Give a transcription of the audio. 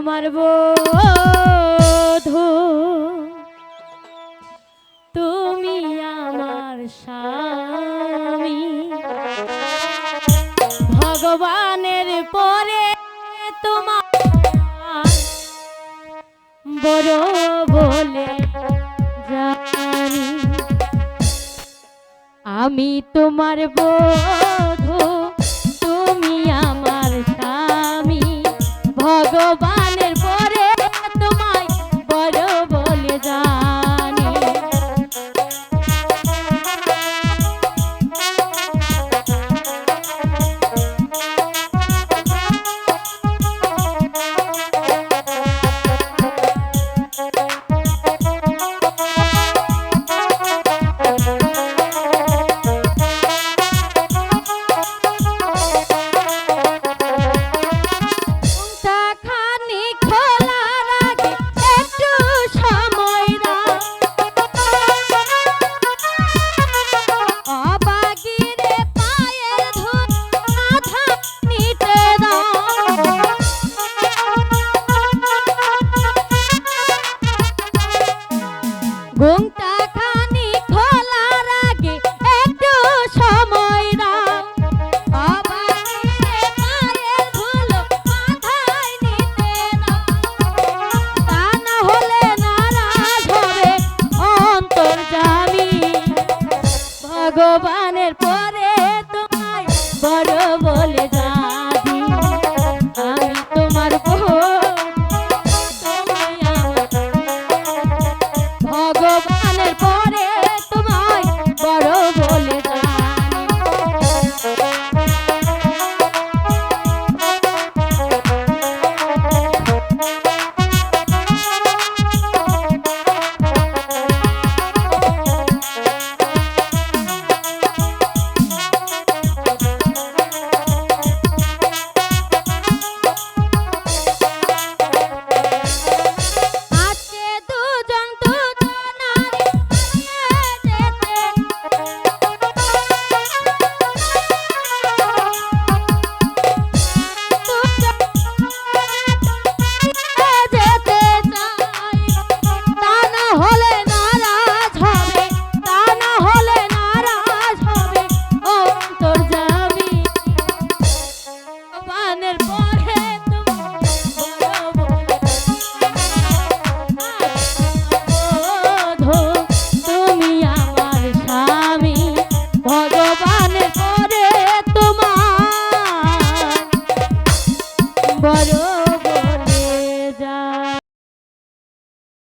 আমার বধু তুমি আমার স্বামী। ভগবানের পরে তোমার বড় বলে জানি। আমি তোমার বধু। ভগবানের পরে তোমায় বড় বলে দাদি আমি তোমার ভগবান বড়